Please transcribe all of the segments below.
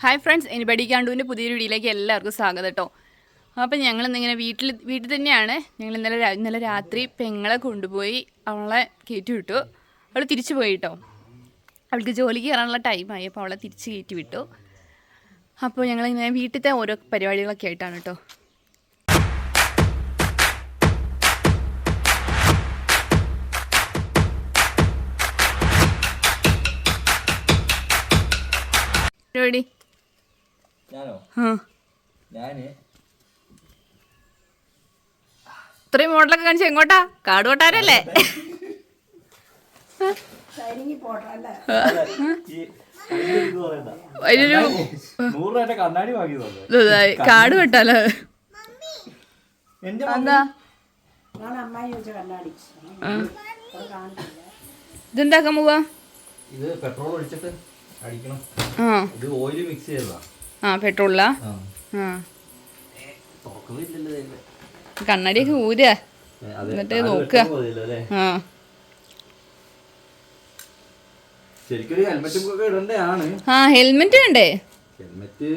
Hi friends anybody കാണ്ടുവിന്റെ പുതിയൊരു വീഡിയോയിലേക്ക് എല്ലാവർക്കും സ്വാഗതം കേട്ടോ അപ്പം ഞങ്ങൾ ഇന്നിങ്ങനെ വീട്ടിൽ വീട്ടിൽ തന്നെയാണ്. ഞങ്ങൾ ഇന്നലെ ഇന്നലെ രാത്രി പെങ്ങളെ കൊണ്ടുപോയി അവളെ കയറ്റി വിട്ടു അവൾ തിരിച്ചു പോയി കേട്ടോ അവൾക്ക് ജോലിക്ക് കയറാനുള്ള ടൈമായി അപ്പോൾ അവളെ തിരിച്ച് കയറ്റി വിട്ടു അപ്പോൾ ഞങ്ങൾ ഇങ്ങനെ വീട്ടിലത്തെ ഓരോ പരിപാടികളൊക്കെ ആയിട്ടാണ് കേട്ടോ പരിപാടി ഞാനോ? ആ. ഞാൻ ഇത്രയും മോഡലൊക്കെ കാണിച്ചു എങ്ങോട്ടാ? കാട് കൊട്ടാരല്ലേ കാട് വെട്ടാലോ എന്താ. ഇതെന്താക്കാൻ പോവാ? ഇത് പെട്രോൾ ഒഴിച്ചിട്ട് അടിക്കണം. ആ. ഇത് ഓയിൽ മിക്സ് ചെയ്തതാ. ആ പെട്രോളിലാ. കണ്ണാടിയൊക്കെ ഊരാ. ഏ, അതെ. എന്നിട്ട് നോക്കുക. ആ. ആ ഹെൽമെറ്റ് വേണ്ടേ? ഹെൽമെറ്റ്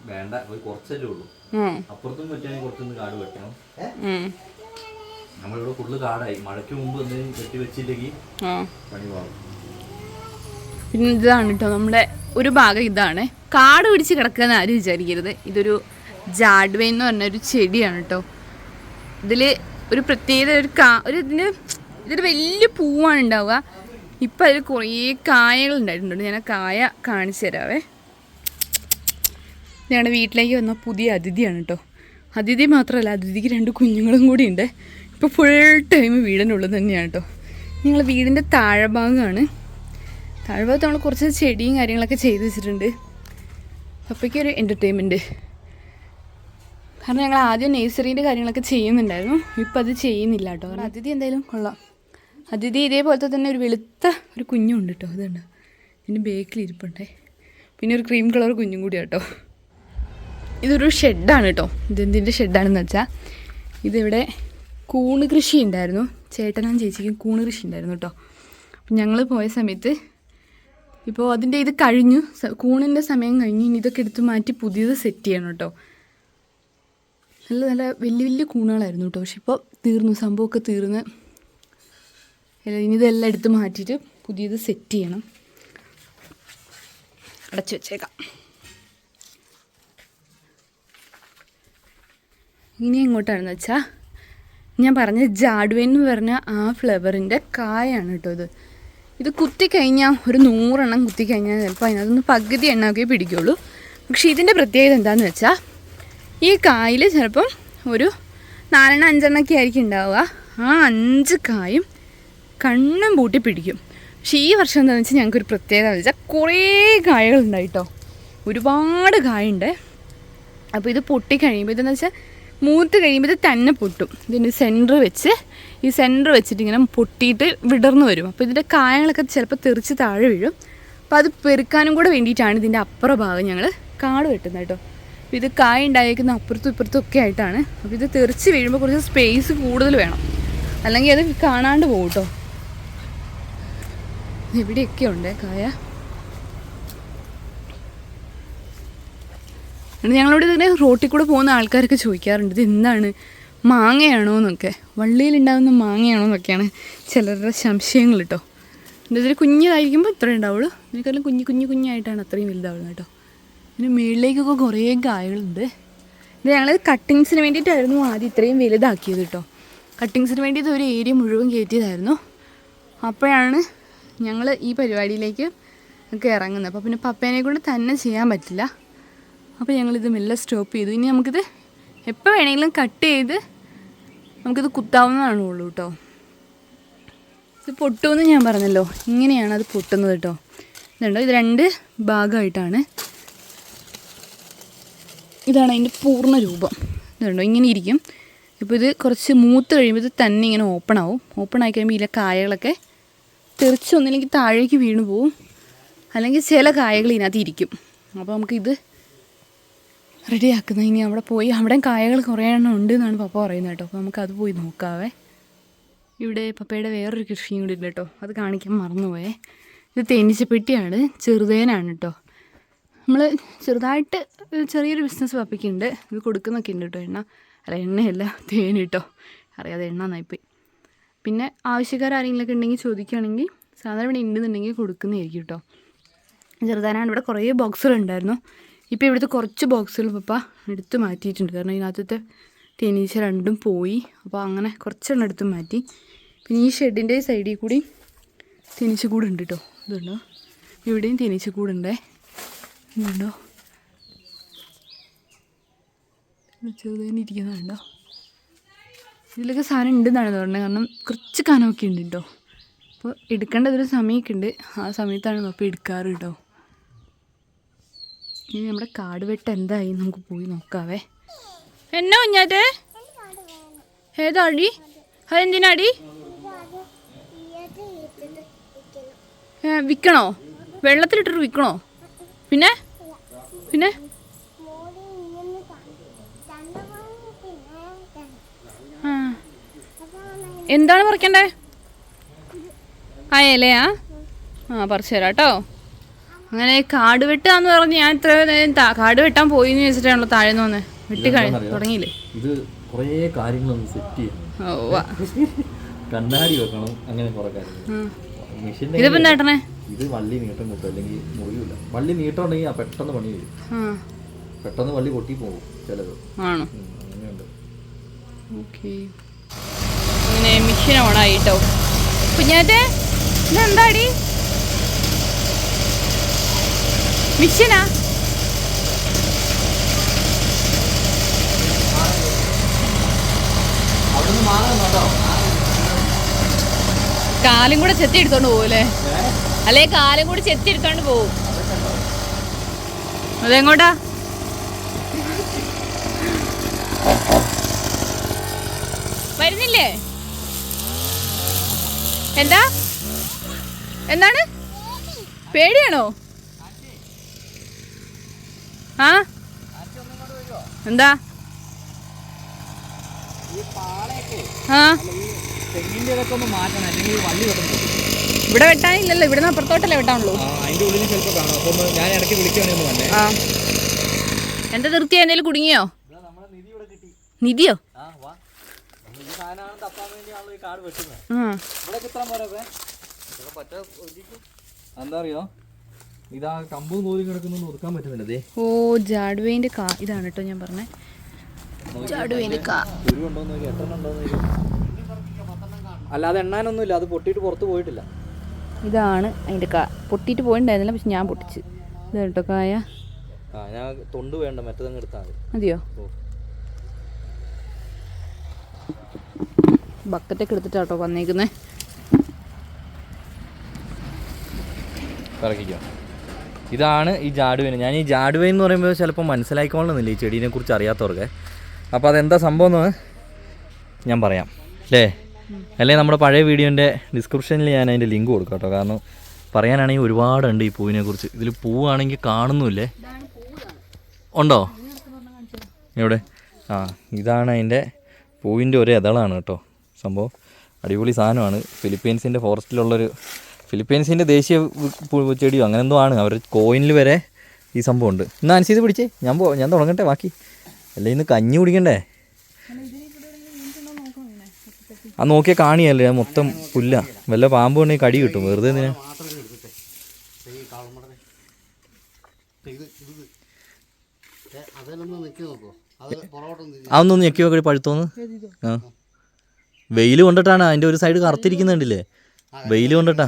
വേണ്ട. കുറച്ചല്ലേ ഉള്ളൂ. അപ്പുറത്തും പറ്റുകയാണെങ്കിൽ കുറച്ചൊന്ന് കാട് വെട്ടണം. ഉം. നമ്മളിവിടെ ഫുള്ള് കാടായി. മഴയ്ക്ക് മുമ്പ് എന്തെങ്കിലും കെട്ടി വെച്ചില്ലെങ്കിൽ ആ. പണി പാകും. പിന്നെ ഇതാണ് കേട്ടോ നമ്മുടെ ഒരു ഭാഗം ഇതാണ്. കാട് പിടിച്ച് കിടക്കുന്ന ആരും വിചാരിക്കരുത്. ഇതൊരു ജാഡ്വേ എന്ന് പറഞ്ഞ ഒരു ചെടിയാണ് കേട്ടോ ഇതിൽ ഒരു പ്രത്യേകത ഒരു കാ ഒരു ഇതിന് ഇതൊരു വലിയ പൂവാണ് ഉണ്ടാവുക. ഇപ്പം അതിൽ കുറേ കായകൾ ഉണ്ടായിട്ടുണ്ട്. ഞാൻ ആ കായ കാണിച്ചു തരാവേ. ഞങ്ങളുടെ വീട്ടിലേക്ക് വന്ന പുതിയ അതിഥിയാണ് കേട്ടോ അതിഥി മാത്രമല്ല അതിഥിക്ക് രണ്ട് കുഞ്ഞുങ്ങളും കൂടി ഉണ്ട്. ഇപ്പോൾ ഫുൾ ടൈം വീടിനുള്ളിൽ തന്നെയാണ് കേട്ടോ ഞങ്ങൾ വീടിന്റെ താഴഭാഗമാണ് താഴ്ഭാഗത്ത് നമ്മൾ കുറച്ച് ചെടിയും കാര്യങ്ങളൊക്കെ ചെയ്ത് വെച്ചിട്ടുണ്ട്. പപ്പയ്ക്ക് ഒരു എന്റർടൈൻമെന്റ് കാരണം ഞങ്ങൾ ആദ്യം നേഴ്സറീന്റെ കാര്യങ്ങളൊക്കെ ചെയ്യുന്നുണ്ടായിരുന്നു. ഇപ്പം അത് ചെയ്യുന്നില്ല കേട്ടോ. കാരണം അതിഥി എന്തായാലും കൊള്ളാം. അതിഥി ഇതേപോലത്തെ തന്നെ ഒരു വെളുത്ത ഒരു കുഞ്ഞുണ്ട് കേട്ടോ. അതുണ്ട് ഇതിന്റെ ബേക്കിൽ ഇരിപ്പുണ്ടേ. പിന്നെ ഒരു ക്രീം കളർ കുഞ്ഞും കൂടി കേട്ടോ ഇതൊരു ഷെഡാണ് കേട്ടോ. ഇതെന്തിന്റെ ഷെഡാണെന്ന് വെച്ചാൽ ഇതിവിടെ കൂണ് കൃഷി ഉണ്ടായിരുന്നു. ചേട്ടനും ചേച്ചിക്കും കൂണ് കൃഷി ഉണ്ടായിരുന്നു കേട്ടോ. ഞങ്ങൾ പോയ സമയത്ത് ഇപ്പോൾ അതിന്റെ ഇത് കഴിഞ്ഞു. കൂണിന്റെ സമയം കഴിഞ്ഞു. ഇനി ഇതൊക്കെ എടുത്ത് മാറ്റി പുതിയത് സെറ്റ് ചെയ്യണം കേട്ടോ നല്ല നല്ല വലിയ വലിയ കൂണുകളായിരുന്നു കേട്ടോ പക്ഷെ ഇപ്പോൾ തീർന്നു. സംഭവമൊക്കെ തീർന്ന്. ഇല്ല, ഇനി ഇതെല്ലാം എടുത്ത് മാറ്റിയിട്ട് പുതിയത് സെറ്റ് ചെയ്യണം. അടച്ചു വെച്ചേക്കാം. ഇനി എങ്ങോട്ടാണെന്ന് വെച്ചാൽ ഞാൻ പറഞ്ഞ ജാഡ്വെൻ എന്ന് പറഞ്ഞ ആ ഫ്ലവറിന്റെ കായാണ് കേട്ടോ ഇത്. ഇത് കുത്തിക്കഴിഞ്ഞാൽ ഒരു നൂറെണ്ണം കുത്തിക്കഴിഞ്ഞാൽ ചിലപ്പോൾ അതിനകത്തുനിന്ന് പകുതി എണ്ണമൊക്കെ പിടിക്കുള്ളൂ. പക്ഷേ ഇതിന്റെ പ്രത്യേകത എന്താണെന്ന് വെച്ചാൽ ഈ കായിൽ ചിലപ്പം ഒരു നാലെണ്ണം അഞ്ചെണ്ണമൊക്കെ ആയിരിക്കും ഉണ്ടാവുക. ആ അഞ്ച് കായും കണ്ണും പൂട്ടി പിടിക്കും. പക്ഷേ ഈ വർഷം എന്താണെന്ന് വെച്ചാൽ ഞങ്ങൾക്കൊരു പ്രത്യേകത എന്ന് വെച്ചാൽ കുറേ കായകളുണ്ടായിട്ടോ ഒരുപാട് കായുണ്ട്. അപ്പോൾ ഇത് പൊട്ടിക്കഴിയുമ്പോൾ ഇതെന്ന് വെച്ചാൽ മൂത്ത് കഴിയുമ്പോൾ ഇത് തന്നെ പൊട്ടും. ഇതിന്റെ സെന്റർ വെച്ച് ഈ സെന്റർ വെച്ചിട്ട് ഇങ്ങനെ പൊട്ടിയിട്ട് വിടർന്നു വരും. അപ്പോൾ ഇതിന്റെ കായങ്ങളൊക്കെ ചിലപ്പോൾ തെറിച്ച് താഴെ വീഴും. അപ്പോൾ അത് പെരുക്കാനും കൂടെ വേണ്ടിയിട്ടാണ് ഇതിന്റെ അപ്പുറ ഭാഗം ഞങ്ങൾ കാട് വെട്ടുന്നത് കേട്ടോ. ഇത് കായ ഉണ്ടായിരിക്കുന്ന അപ്പുറത്തും ഇപ്പുറത്തും ഒക്കെ ആയിട്ടാണ്. അപ്പോൾ ഇത് തെറിച്ച് വീഴുമ്പോൾ കുറച്ച് സ്പേസ് കൂടുതൽ വേണം. അല്ലെങ്കിൽ അത് കാണാണ്ട് പോകും കേട്ടോ. ഇവിടെയൊക്കെ ഉണ്ട് കായ? എന്നിട്ട് ഞങ്ങളോട് ഇതിനെ റോട്ടിൽ കൂടെ പോകുന്ന ആൾക്കാരൊക്കെ ചോദിക്കാറുണ്ട് ഇത് എന്താണ് മാങ്ങയാണോ? എന്നൊക്കെ. വള്ളിയിലുണ്ടാകുന്ന മാങ്ങയാണോ എന്നൊക്കെയാണ് ചിലരുടെ സംശയങ്ങൾ കേട്ടോ. ഇതിൽ കുഞ്ഞതായിരിക്കുമ്പോൾ ഇത്രേ ഉണ്ടാവുള്ളൂ. ഇതിനേക്കാളും കുഞ്ഞു കുഞ്ഞു കുഞ്ഞായിട്ടാണ് അത്രയും വലുതാവുന്നത് കേട്ടോ. പിന്നെ മുകളിലേക്കൊക്കെ കുറേ കായകളുണ്ട്. ഇത് ഞങ്ങൾ കട്ടിങ്സിന് വേണ്ടിയിട്ടായിരുന്നു ആദ്യം ഇത്രയും വലുതാക്കിയത് കേട്ടോ. കട്ടിങ്സിന് വേണ്ടി ഇത് ഒരു ഏരിയ മുഴുവൻ കയറ്റിയതായിരുന്നു. അപ്പോഴാണ് ഞങ്ങൾ ഈ പരിപാടിയിലേക്ക് ഒക്കെ ഇറങ്ങുന്നത്. അപ്പോൾ പിന്നെ പപ്പേനെ കൊണ്ട് തന്നെ ചെയ്യാൻ പറ്റില്ല. അപ്പോൾ ഞങ്ങളിത് മെല്ലെ സ്റ്റോപ്പ് ചെയ്തു. ഇനി നമുക്കിത് എപ്പോൾ വേണമെങ്കിലും കട്ട് ചെയ്ത് നമുക്കിത് കുത്താവുന്നതാണ് ഉള്ളൂ കേട്ടോ ഇത് പൊട്ടുമെന്ന് ഞാൻ പറഞ്ഞല്ലോ. ഇങ്ങനെയാണ് അത് പൊട്ടുന്നത് കേട്ടോ ഇതുണ്ടോ? ഇത് രണ്ട് ഭാഗമായിട്ടാണ്. ഇതാണ് അതിന്റെ പൂർണ രൂപം. ഇതുണ്ടോ? ഇങ്ങനെ ഇരിക്കും. ഇപ്പോൾ ഇത് കുറച്ച് മൂത്ത് കഴിയുമ്പോൾ ഇത് തന്നെ ഇങ്ങനെ ഓപ്പൺ ആവും. ഓപ്പൺ ആയി കഴിയുമ്പോൾ ഇതിലെ കായകളൊക്കെ തെറിച്ചൊന്നില്ലെങ്കിൽ താഴേക്ക് വീണു പോവും. അല്ലെങ്കിൽ ചില കായകൾ ഇതിനകത്ത് ഇരിക്കും. അപ്പോൾ നമുക്കിത് റെഡിയാക്കുന്നത് ഇനി അവിടെ പോയി. അവിടെ കായകൾ കുറേ എണ്ണം ഉണ്ട് എന്നാണ് പപ്പ പറയുന്നത് കേട്ടോ. അപ്പോൾ നമുക്കത് പോയി നോക്കാവേ. ഇവിടെ പപ്പയുടെ വേറൊരു കൃഷിയും കൂടി ഉണ്ട് കേട്ടോ. അത് കാണിക്കാൻ മറന്നുപോയേ. ഇത് തേനീച്ചപ്പെട്ടിയാണ് ചെറുതേനാണ് കേട്ടോ. നമ്മൾ ചെറുതായിട്ട് ചെറിയൊരു ബിസിനസ് പപ്പയ്ക്കുണ്ട് ഇത് കൊടുക്കുന്നൊക്കെ ഉണ്ട് കേട്ടോ എണ്ണ. അല്ല എണ്ണയല്ല തേൻ കേട്ടോ. അറിയാതെ എണ്ണ നന്നായിപ്പോയി. പിന്നെ ആവശ്യക്കാർ ആരെങ്കിലുമൊക്കെ ഉണ്ടെങ്കിൽ ചോദിക്കുകയാണെങ്കിൽ സാധാരണ ഇവിടെ ഉണ്ടെന്നുണ്ടെങ്കിൽ കൊടുക്കുന്നതായിരിക്കും കേട്ടോ. ചെറുതാനാണ്. ഇവിടെ കുറേ ബോക്സുകളുണ്ടായിരുന്നു ഇപ്പോൾ ഇവിടുത്തെ കുറച്ച് ബോക്സുകൾ പപ്പ എടുത്ത് മാറ്റിയിട്ടുണ്ട്. കാരണം ഇതിനകത്തത്തെ തേനീച്ച രണ്ടും പോയി. അപ്പോൾ അങ്ങനെ കുറച്ചെണ്ണം എടുത്ത് മാറ്റി. പിന്നെ ഈ ഷെഡിന്റെ സൈഡിൽ കൂടി തേനീച്ച കൂടുണ്ട് കേട്ടോ. ഇതുണ്ടോ? ഇവിടെയും തേനീച്ച കൂടുണ്ട്. ഇതുണ്ടോ? ചെറുതേനെ ഇരിക്കുന്നുണ്ടോ ഇതിലൊക്കെ സാധനം ഉണ്ടെന്നാണ് തോന്നുന്നത്. കാരണം കുറച്ച് കനമൊക്കെ ഉണ്ട് കേട്ടോ. അപ്പോൾ എടുക്കേണ്ട ഒരു സമയമൊക്കെ ഉണ്ട്. ആ സമയത്താണ് അപ്പോൾ എടുക്കാറ് കേട്ടോ. ഇനി നമ്മുടെ കാട് വെട്ട് എന്തായി നമുക്ക് പോയി നോക്കാവേ. എന്നാ കുഞ്ഞാറ്റേ? ഏതാടി? അതെന്തിനാടി? വിൽക്കണോ വെള്ളത്തിലിട്ടിട്ട് വിൽക്കണോ പിന്നെ? പിന്നെ? എന്താണ് പറിക്കണ്ടേ? ആ ഇലയാ? ആ പറിച്ചു തരാം കേട്ടോ. അങ്ങനെ കാട് വെട്ടാന്ന് പറഞ്ഞ് ഞാൻ ഇത്ര നേരം കാട് വെട്ടാൻ പോയി എന്ന് വെച്ചിട്ടാണല്ലോ താഴെ നിന്ന് വെട്ടി കഴിഞ്ഞു തുടങ്ങിയില്ലേ? ഇത് കുറേ കാര്യങ്ങളൊന്ന് സെറ്റ് ചെയ്യണം. കണ്ണാടി വെക്കണം അങ്ങനെ കുറേ കാര്യങ്ങൾ. ഇതിപ്പോ നേട്ടണേ ഇത് വള്ളി നീട്ടം കിട്ടും അല്ലെങ്കിൽ മുറിയില്ല വള്ളി നീട്ടം ഉണ്ടെങ്കിൽ പെട്ടെന്ന് പണി വരും. പെട്ടെന്ന് വള്ളി പൊട്ടി പോകും ചിലത്. ആണോ? ഇങ്ങനെ മിഷൻ ഓണായി കേട്ടോ. കുഞ്ഞാറ്റേ ഇതെന്താടി? മിഷനാ കാലും കൂടെ ചെത്തി എടുത്തോണ്ട് പോവൂലേ അല്ലെ കാലും കൂടെ ചെത്തി എടുത്തോണ്ട് പോവും. അതെങ്ങോട്ടാ? വരുന്നില്ലേ? എന്താ? എന്താണ്? പേടിയാണോ ആ എന്താ ആ തെങ്ങിന്റെ ഇതൊക്കെ ഒന്ന് മാറ്റണം അല്ലെങ്കിൽ വള്ളി എന്താ? ഇവിടെ വെട്ടാനില്ലല്ലോ. ഇവിടെ നിന്ന് അപ്പുറത്തോട്ടല്ലേ വെട്ടാനുള്ളൂ. ആ. ഞാൻ ഇടയ്ക്ക് വിളിക്കുകയാണെങ്കിൽ ആ എന്താ നിർത്തിയ? എന്തെങ്കിലും കുടുങ്ങിയോ? നിധിയോ? ആ ആ. എന്താ അറിയോ? ഇതാ കമ്പും നൂലും കിടക്കുന്നൊന്നും ഒതുക്കാൻ പറ്റുന്നില്ല ദേ. ഓ ജാഡുവേന്റെ കാ. ഇതാണ് കേട്ടോ ഞാൻ പറഞ്ഞേ. ജാഡുവേന്റെ കാ. അല്ലാതെ എണ്ണാനൊന്നുമില്ല അത് പൊട്ടിയിട്ട് പുറത്ത് പോയിട്ടില്ല. ഇതാണ് അതിന്റെ കാ. പൊട്ടിയിട്ട് പോയിട്ടുണ്ടായിരുന്നില്ല പക്ഷെ ഞാൻ പൊട്ടിച്ച്. ഇത് കേട്ടോ കായ. ആ ഞാൻ തൊണ്ട് വേണ്ട മറ്റേതങ്ങ് എടുത്താൽ മതിയോ? ഓ. ബക്കറ്റൊക്കെ എടുത്തിട്ടാട്ടോ വന്നേക്കുന്നേ. കറക്കിക്കോ. ഇതാണ് ഈ ജാഡുവൈൻ ഞാൻ ഈ ജാഡുവൈൻ എന്ന് പറയുമ്പോൾ ചിലപ്പോൾ മനസ്സിലായിക്കോളണമെന്നില്ല ഈ ചെടീനെ കുറിച്ച് അറിയാത്തവർക്ക്. അപ്പോൾ അതെന്താ സംഭവം എന്ന് ഞാൻ പറയാം. അല്ലേ? അല്ലേ? നമ്മുടെ പഴയ വീഡിയോന്റെ ഡിസ്ക്രിപ്ഷനിൽ ഞാൻ അതിന്റെ ലിങ്ക് കൊടുക്കാം കേട്ടോ. കാരണം പറയാനാണെങ്കിൽ ഒരുപാടുണ്ട് ഈ പൂവിനെ കുറിച്ച്. ഇതിൽ പൂവാണെങ്കിൽ കാണുന്നുമില്ലേ? ഉണ്ടോ? എവിടെ? ആ ഇതാണ് അതിന്റെ പൂവിന്റെ ഒരു ഇതളാണ് കേട്ടോ. സംഭവം അടിപൊളി സാധനമാണ്. ഫിലിപ്പീൻസിന്റെ ഫോറസ്റ്റിലുള്ളൊരു ഫിലിപ്പീൻസിന്റെ ദേശീയ ചെടിയോ അങ്ങനെ എന്തോ ആണ്. അവർ കോയിനിൽ വരെ ഈ സംഭവം ഉണ്ട് ഇന്ന് അനുസരിച്ച് പിടിച്ചേ. ഞാൻ പോ ഞാൻ തുടങ്ങട്ടെ ബാക്കി. അല്ല ഇന്ന് കഞ്ഞി കുടിക്കണ്ടേ? ആ നോക്കിയാൽ കാണിയല്ലേ മൊത്തം പുല്ല. വല്ല പാമ്പ് ഉണ്ടെങ്കിൽ കടി കിട്ടും. വെറുതെ എന്തിനാ? അതൊന്നും ഞെക്കി നോക്കി പഴുത്തോന്ന്. ആ. വെയിൽ കൊണ്ടിട്ടാണ് അതിന്റെ ഒരു സൈഡ് കറുത്തിരിക്കുന്നുണ്ടല്ലേ? വെയിൽ കൊണ്ടിട്ടാ?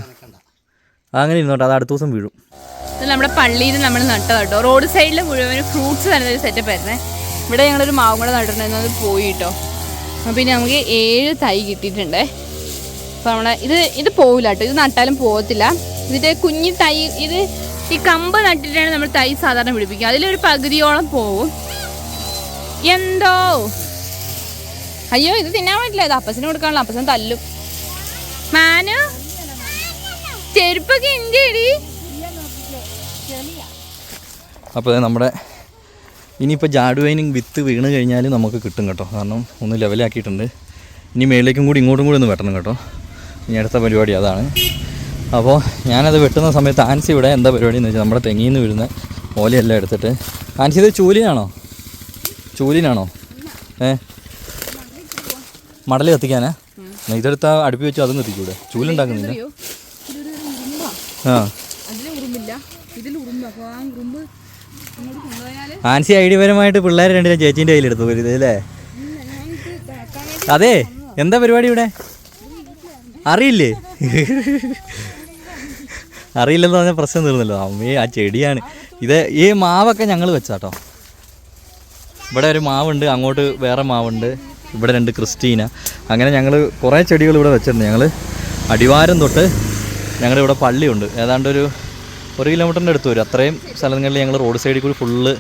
അങ്ങനെ ഇരുന്നോട്ടെ അത് അടുത്ത ദിവസം വീഴും. ഇത് നമ്മുടെ പള്ളിയിൽ നമ്മൾ നട്ടത് കേട്ടോ റോഡ് സൈഡിൽ മുഴുവൻ ഫ്രൂട്ട്സ് തരുന്ന ഒരു സെറ്റപ്പ് ആയിരുന്നേ. ഇവിടെ ഞങ്ങളൊരു മാവും കൂടെ നട്ടിട്ടുണ്ടായിരുന്നു അത് പോയി കേട്ടോ അപ്പം പിന്നെ നമുക്ക് ഏഴ് തൈ കിട്ടിയിട്ടുണ്ടേ. അപ്പോൾ നമ്മളെ ഇത് ഇത് പോവില്ല കേട്ടോ ഇത് നട്ടാലും പോകത്തില്ല ഇതിന്റെ കുഞ്ഞി തൈ ഇത് ഈ കമ്പ് നട്ടിട്ടാണ് നമ്മൾ തൈ സാധാരണ പിടിപ്പിക്കുക. അതിലൊരു പകുതിയോളം പോവും. എന്തോ? അയ്യോ ഇത് തിന്നാൻ പറ്റില്ല. ഇത് അപ്പച്ചന് കൊടുക്കാനുള്ള. അപ്പച്ചൻ തല്ലും. മാനു? ചെരുപ്പൊക്കെ എന്റെടി അപ്പോൾ നമ്മുടെ ഇനിയിപ്പോൾ ജാഡുവൈനും വിത്ത് വീണ് കഴിഞ്ഞാൽ നമുക്ക് കിട്ടും കേട്ടോ. കാരണം ഒന്ന് ലെവലാക്കിയിട്ടുണ്ട്. ഇനി മേളിലേക്കും കൂടി ഇങ്ങോട്ടും കൂടി ഒന്ന് വെട്ടണം കേട്ടോ. ഇനി അടുത്ത പരിപാടി അതാണ്. അപ്പോൾ ഞാനത് വെട്ടുന്ന സമയത്ത് ആൻസി ഇവിടെ എന്താ പരിപാടി എന്ന് വെച്ചാൽ നമ്മുടെ തെങ്ങിയിൽ നിന്ന് വീഴുന്ന ഓലയെല്ലാം എടുത്തിട്ട്. ആൻസി ഇത് ചൂലിനാണോ? ചൂലിനാണോ? ഏ? മടൽ കത്തിക്കാനാ? ഇതെടുത്താൽ ഇതെടുത്താ അടുപ്പി വെച്ച് അതും കത്തിക്കൂടെ? ചൂലുണ്ടാക്കുന്നില്ല. ആൻസി ഐഡിയപരമായിട്ട് പിള്ളേരെ രണ്ടിനും ചേച്ചീന്റെ കയ്യിലെടുത്തു പോയത് അല്ലേ? അതെ എന്താ പരിപാടി ഇവിടെ? അറിയില്ലേ? അറിയില്ലെന്ന് പറഞ്ഞ പ്രശ്നം തീർന്നല്ലോ. അമ്മേ ആ ചെടിയാണ്. ഇത് ഈ മാവൊക്കെ ഞങ്ങൾ വെച്ചാട്ടോ. ഇവിടെ ഒരു മാവുണ്ട് അങ്ങോട്ട് വേറെ മാവുണ്ട്. ഇവിടെ രണ്ട് ക്രിസ്റ്റീന. അങ്ങനെ ഞങ്ങൾ കുറേ ചെടികൾ ഇവിടെ വെച്ചിട്ടുണ്ട്. ഞങ്ങൾ അടിവാരം തൊട്ട് ഞങ്ങളുടെ ഇവിടെ പള്ളിയുണ്ട്. ഏതാണ്ട് ഒരു ഒരു കിലോമീറ്ററിന്റെ അടുത്ത് വരും. അത്രയും സ്ഥലങ്ങളിൽ ഞങ്ങൾ റോഡ് സൈഡിൽ കൂടി ഫുള്ള്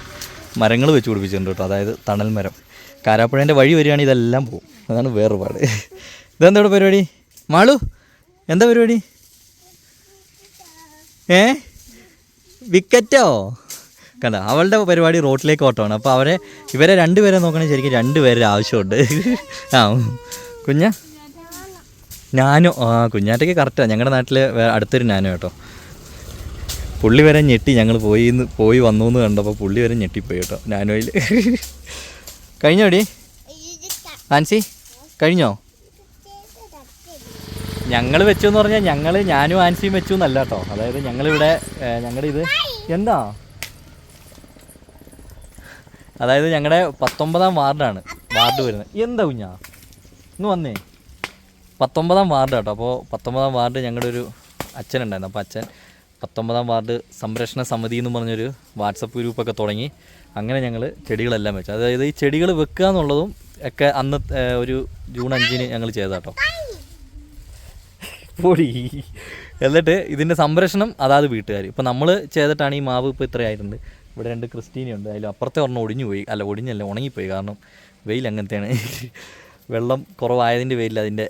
മരങ്ങൾ വെച്ച് പിടിപ്പിച്ചിട്ടുണ്ട് കേട്ടോ. അതായത് തണൽ മരം. കാരാപ്പുഴേന്റെ വഴി വരികയാണെങ്കിൽ ഇതെല്ലാം പോകും. അതാണ് വേറെ പാട് ഇതെന്താ ഇവിടെ പരിപാടി? മാളു എന്താ പരിപാടി? ഏ? വിക്കറ്റോ? കണ്ട അവളുടെ പരിപാടി റോട്ടിലേക്ക് ഓട്ടമാണ്. അപ്പോൾ അവരെ ഇവരെ രണ്ടുപേരെ നോക്കണമെങ്കിൽ ശരിക്കും രണ്ടുപേരുടെ ആവശ്യമുണ്ട്. ആ കുഞ്ഞ? ഞാനോ ആ കുഞ്ഞാറ്റയ്ക്ക് കറക്റ്റാണ് ഞങ്ങളുടെ നാട്ടിലെ അടുത്തൊരു നാനോ കേട്ടോ. പുള്ളി വരെ ഞെട്ടി ഞങ്ങൾ പോയി പോയി വന്നു എന്ന് കണ്ടപ്പോൾ പുള്ളി വരെ ഞെട്ടിപ്പോയി കേട്ടോ നാനോയിൽ കഴിഞ്ഞോടി ആൻസി കഴിഞ്ഞോ? ഞങ്ങൾ വെച്ചു എന്ന് പറഞ്ഞാൽ ഞങ്ങൾ ഞാനും ആൻസിയും വെച്ചു എന്നല്ല കേട്ടോ. അതായത് ഞങ്ങളിവിടെ ഞങ്ങളുടെ ഇത് എന്താ? അതായത് ഞങ്ങളുടെ പത്തൊമ്പതാം വാർഡാണ് വാർഡ് വരുന്നത്. എന്താ കുഞ്ഞാ? ഇന്ന് വന്നേ? പത്തൊമ്പതാം വാർഡ് കേട്ടോ. അപ്പോൾ പത്തൊമ്പതാം വാർഡ് ഞങ്ങളുടെ ഒരു അച്ഛനുണ്ടായിരുന്നു. അപ്പോൾ അച്ഛൻ പത്തൊമ്പതാം വാർഡ് സംരക്ഷണ സമിതി എന്ന് പറഞ്ഞൊരു വാട്സപ്പ് ഗ്രൂപ്പൊക്കെ തുടങ്ങി. അങ്ങനെ ഞങ്ങൾ ചെടികളെല്ലാം വെച്ചു. അതായത് ഈ ചെടികൾ വെക്കുക എന്നുള്ളതും ഒക്കെ അന്ന് ഒരു ജൂൺ അഞ്ചിന് ഞങ്ങൾ ചെയ്തതാട്ടോ പൊടി. എന്നിട്ട് ഇതിന്റെ സംരക്ഷണം അതാത് വീട്ടുകാർ ഇപ്പോൾ നമ്മൾ ചെയ്തിട്ടാണ് ഈ മാവ് ഇപ്പോൾ ഇത്രയായിട്ടുണ്ട് ഇവിടെ രണ്ട് ക്രിസ്റ്റീനുണ്ട് അതിൽ അപ്പുറത്തെ ഒരെണ്ണം ഒടിഞ്ഞു പോയി അല്ല ഒടിഞ്ഞല്ല ഉണങ്ങിപ്പോയി. കാരണം വെയിൽ അങ്ങനത്തെയാണ്. വെള്ളം കുറവായതിന്റെ പേരിൽ അതിന്റെ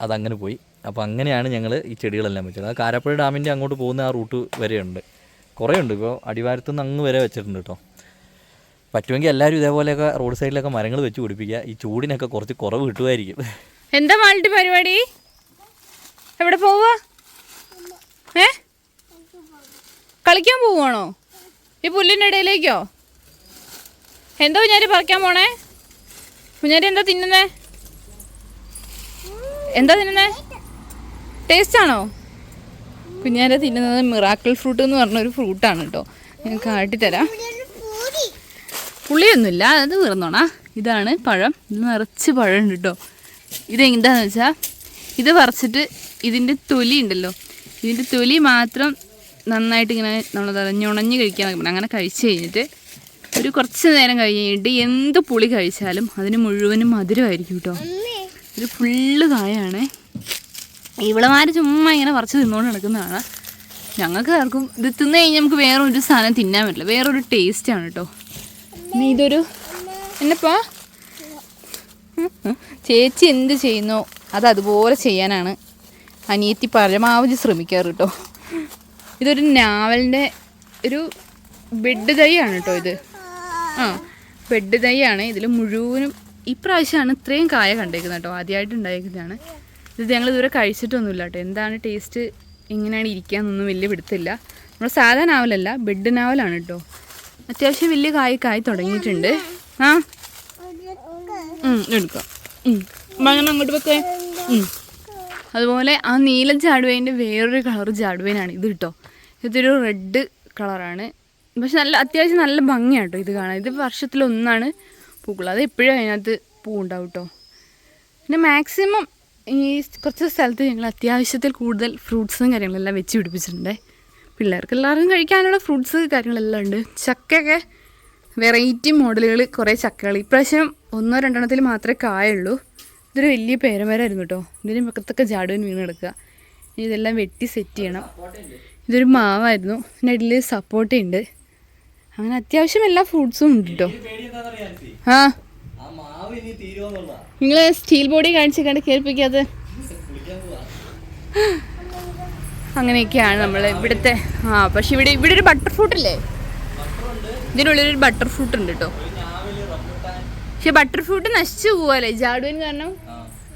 അതങ്ങനെ പോയി. അപ്പോൾ അങ്ങനെയാണ് ഞങ്ങൾ ഈ ചെടികളെല്ലാം വെച്ചത്. ആ കാരപ്പുഴ ഡാമിന്റെ അങ്ങോട്ട് പോകുന്ന ആ റൂട്ട് വരെയുണ്ട്. കുറേ ഉണ്ട് ഇപ്പോൾ അടിവാരത്തു നിന്ന് അങ്ങ് വരെ വെച്ചിട്ടുണ്ട് കേട്ടോ പറ്റുമെങ്കിൽ എല്ലാവരും ഇതേപോലെയൊക്കെ റോഡ് സൈഡിലൊക്കെ മരങ്ങൾ വെച്ച് പിടിപ്പിക്കുക. ഈ ചൂടിനൊക്കെ കുറച്ച് കുറവ് കിട്ടുമായിരിക്കും. എന്താ മാൾട്ടി പരിപാടി? എവിടെ പോവുക? ഏ? കളിക്കാൻ പോവുകയാണോ? ഈ പുല്ലിന്റെ ഇടയിലേക്കോ? എന്താ കുഞ്ഞാരി പറിക്കാൻ പോണേ? കുഞ്ഞാരി എന്താ തിന്നുന്നേ? എന്താ തിന്നുന്നേ? ടേസ്റ്റ് ആണോ കുഞ്ഞാര തിന്നുന്നത് മിറാക്കിൾ ഫ്രൂട്ട് എന്ന് പറഞ്ഞൊരു ഫ്രൂട്ടാണ് കേട്ടോ. ഞാൻ കാട്ടിത്തരാം. പുളിയൊന്നുമില്ല അത് വീർന്നോണാ ഇതാണ് പഴം. ഇത് നിറച്ച് പഴം ഉണ്ട് കേട്ടോ. ഇതെന്താന്ന് വെച്ചാൽ ഇത് പറിച്ചിട്ട് ഇതിന്റെ തൊലി ഉണ്ടല്ലോ. ഇതിന്റെ തൊലി മാത്രം നന്നായിട്ട് ഇങ്ങനെ നമ്മൾ ഞുണഞ്ഞ് കഴിക്കാൻ നോക്കണം അങ്ങനെ കഴിച്ച് കഴിഞ്ഞിട്ട് ഒരു കുറച്ച് നേരം കഴിഞ്ഞ് കഴിഞ്ഞിട്ട് എന്ത് പുളി കഴിച്ചാലും അതിന് മുഴുവനും മധുരമായിരിക്കും കേട്ടോ. ഇത് ഫുള്ള് കായാണ്. ഇവളമാർ ചുമ്മാ ഇങ്ങനെ പറിച്ച് തിന്നുകൊണ്ട് നടക്കുന്നതാണ്. ഞങ്ങൾക്ക് ആർക്കും ഇത് തിന്നു കഴിഞ്ഞാൽ നമുക്ക് വേറെ ഒരു സാധനം തിന്നാൻ പറ്റില്ല. വേറൊരു ടേസ്റ്റാണ് കേട്ടോ നീ ഇതൊരു എന്നപ്പാ? ചേച്ചി എന്ത് ചെയ്യുന്നു? അത് അതുപോലെ ചെയ്യാനാണ് അനിയത്തി പരമാവധി ശ്രമിക്കാറ് കേട്ടോ ഇതൊരു നാവലിന്റെ ഒരു ബെഡ് തൈയാണ് കേട്ടോ ഇത്. ആ ബെഡ് തൈയാണ് ഇതിൽ മുഴുവനും ഇപ്രാവശ്യമാണ് ഇത്രയും കായ കണ്ടേക്കുന്നത് കേട്ടോ ആദ്യമായിട്ട് ഉണ്ടായിരിക്കുന്നതാണ് ഇത് ഞങ്ങൾ ഇതുവരെ കഴിച്ചിട്ടൊന്നുമില്ല കേട്ടോ. എന്താണ് ടേസ്റ്റ്? എങ്ങനെയാണ് ഇരിക്കാന്നൊന്നും വലിയ പിടുത്തില്ല. നമ്മൾ സാധാ നാവലല്ല ബെഡ് നാവലാണ് കേട്ടോ. അത്യാവശ്യം വലിയ കായ കായ് തുടങ്ങിയിട്ടുണ്ട്. ആ? എടുക്കാം. അങ്ങനെ അങ്ങോട്ട് വെക്കേ. അതുപോലെ ആ നീല ചാടുവേന്റെ വേറൊരു കളർ ചാടുവേനാണ് ഇത് കേട്ടോ. ഇതൊരു റെഡ് കളറാണ്. പക്ഷെ നല്ല അത്യാവശ്യം നല്ല ഭംഗിയാണ് കേട്ടോ ഇത് കാണാൻ. ഇത് വർഷത്തിലൊന്നാണ് പൂക്കൾ. അത് എപ്പോഴും അതിനകത്ത് പൂ ഉണ്ടാവും കേട്ടോ പിന്നെ മാക്സിമം ഈ കുറച്ച് സ്ഥലത്ത് ഞങ്ങൾ അത്യാവശ്യത്തിൽ കൂടുതൽ ഫ്രൂട്ട്സും കാര്യങ്ങളെല്ലാം വെച്ച് പിടിപ്പിച്ചിട്ടുണ്ട്. പിള്ളേർക്ക് എല്ലാവർക്കും കഴിക്കാനുള്ള ഫ്രൂട്ട്സ് കാര്യങ്ങളെല്ലാം ഉണ്ട്. ചക്കയൊക്കെ വെറൈറ്റി മോഡലുകൾ കുറേ ചക്കകൾ. ഇപ്രാവശ്യം ഒന്നോ രണ്ടെണ്ണത്തിൽ മാത്രമേ കായുള്ളൂ. ഇതൊരു വലിയ പേരമരമായിരുന്നു കേട്ടോ ഇതിന് പക്കത്തൊക്കെ ജാടുവിന് വീണ് കിടക്കുക. ഇനി ഇതെല്ലാം വെട്ടി സെറ്റ് ചെയ്യണം. ഇതൊരു മാവായിരുന്നു. ഇതിന്റെ ഇടയിൽ സപ്പോർട്ടയുണ്ട് അങ്ങനെ അത്യാവശ്യം എല്ലാ ഫ്രൂട്ട്സും ഉണ്ട് കേട്ടോ ആ. നിങ്ങൾ സ്റ്റീൽ ബോഡി കാണിച്ച് കണ്ട് കേൾപ്പിക്കാതെ. അങ്ങനെയൊക്കെയാണ് നമ്മൾ ഇവിടുത്തെ ആ പക്ഷെ ഇവിടെ ഇവിടെ ഒരു ബട്ടർ ഫ്രൂട്ട് ഇല്ലേ? ഇതിനുള്ളിൽ ഒരു ബട്ടർ ഫ്രൂട്ട് ഉണ്ട് കേട്ടോ പക്ഷെ ബട്ടർ ഫ്രൂട്ട് നശിച്ചു പോവല്ലേ? ജാഡുവിൻ കാരണം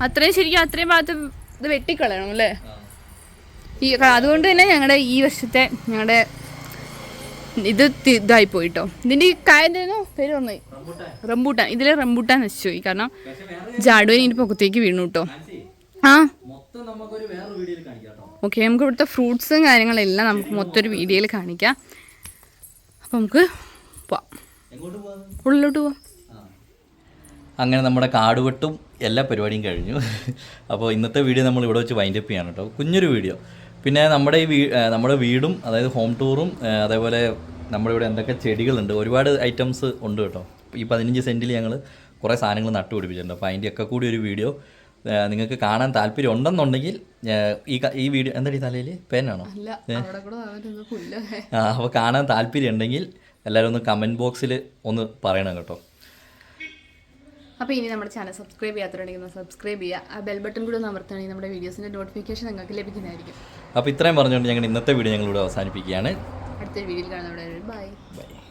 അത്രയും ശരിക്കും അത്രയും ഭാഗത്ത് ഇത് വെട്ടിക്കളയണം അല്ലേ? ഈ അതുകൊണ്ട് തന്നെ ഞങ്ങളുടെ ഈ വർഷത്തെ ഞങ്ങളുടെ ഇത് ഇതായി പോയിട്ടോ ഇതിന്റെ ഈ കായ എന്തായിരുന്നു പേര് പറഞ്ഞു റംബൂട്ടാൻ. ഇതിലെ റംബൂട്ടാൻ നശിച്ചു പോയി. കാരണം ജാഡുവിന് ഇതിന്റെ പുറത്തേക്ക് വീണു കേട്ടോ ആ. ഓക്കെ നമുക്ക് ഇവിടുത്തെ ഫ്രൂട്ട്സും കാര്യങ്ങളെല്ലാം നമുക്ക് മൊത്തം ഒരു വീഡിയോയിൽ കാണിക്കാം. അപ്പം നമുക്ക് പോവാം. ഉള്ളിലോട്ട് പോവാം. അങ്ങനെ നമ്മുടെ കാടുവെട്ടും എല്ലാ പരിപാടിയും കഴിഞ്ഞു. അപ്പോൾ ഇന്നത്തെ വീഡിയോ നമ്മൾ ഇവിടെ വെച്ച് വൈൻഡപ്പ് ചെയ്യാണ് കേട്ടോ കുഞ്ഞൊരു വീഡിയോ. പിന്നെ നമ്മുടെ ഈ വീ നമ്മുടെ വീടും അതായത് ഹോം ടൂറും അതേപോലെ നമ്മുടെ ഇവിടെ എന്തൊക്കെ ചെടികളുണ്ട് ഒരുപാട് ഐറ്റംസ് ഉണ്ട് കേട്ടോ. ഈ പതിനഞ്ച് സെന്റിൽ ഞങ്ങൾ കുറേ സാധനങ്ങൾ നട്ടുപിടിപ്പിച്ചിട്ടുണ്ട് അപ്പോൾ അതിന്റെയൊക്കെ കൂടി ഒരു വീഡിയോ നിങ്ങൾക്ക് കാണാൻ താല്പര്യം ഉണ്ടെന്നുണ്ടെങ്കിൽ ഈ ഈ വീഡിയോ എന്താ ഈ തലയിൽ പേനാണോ ആ, അപ്പോൾ കാണാൻ താല്പര്യം ഉണ്ടെങ്കിൽ എല്ലാവരും ഒന്ന് കമന്റ് ബോക്സിൽ ഒന്ന് പറയണം കേട്ടോ. അപ്പോൾ ഇനി നമ്മുടെ ചാനൽ സബ്സ്ക്രൈബ് ചെയ്യാത്തവരുണ്ടെങ്കിൽ സബ്സ്ക്രൈബ് ചെയ്യുക. ആ ബെൽ ബട്ടൺ കൂടെ ഒന്ന് അമർത്തുകയാണെങ്കിൽ നമ്മുടെ വീഡിയോസിന്റെ നോട്ടിഫിക്കേഷൻ നിങ്ങൾക്ക് ലഭിക്കുന്നതായിരിക്കും. അപ്പോൾ ഇത്രയും പറഞ്ഞുകൊണ്ട് ഞങ്ങൾ ഇന്നത്തെ വീഡിയോ ഞങ്ങളിവിടെ അവസാനിപ്പിക്കുകയാണ്. അടുത്തൊരു വീഡിയോയിൽ കാണുന്നവിടെ ബൈ ബൈ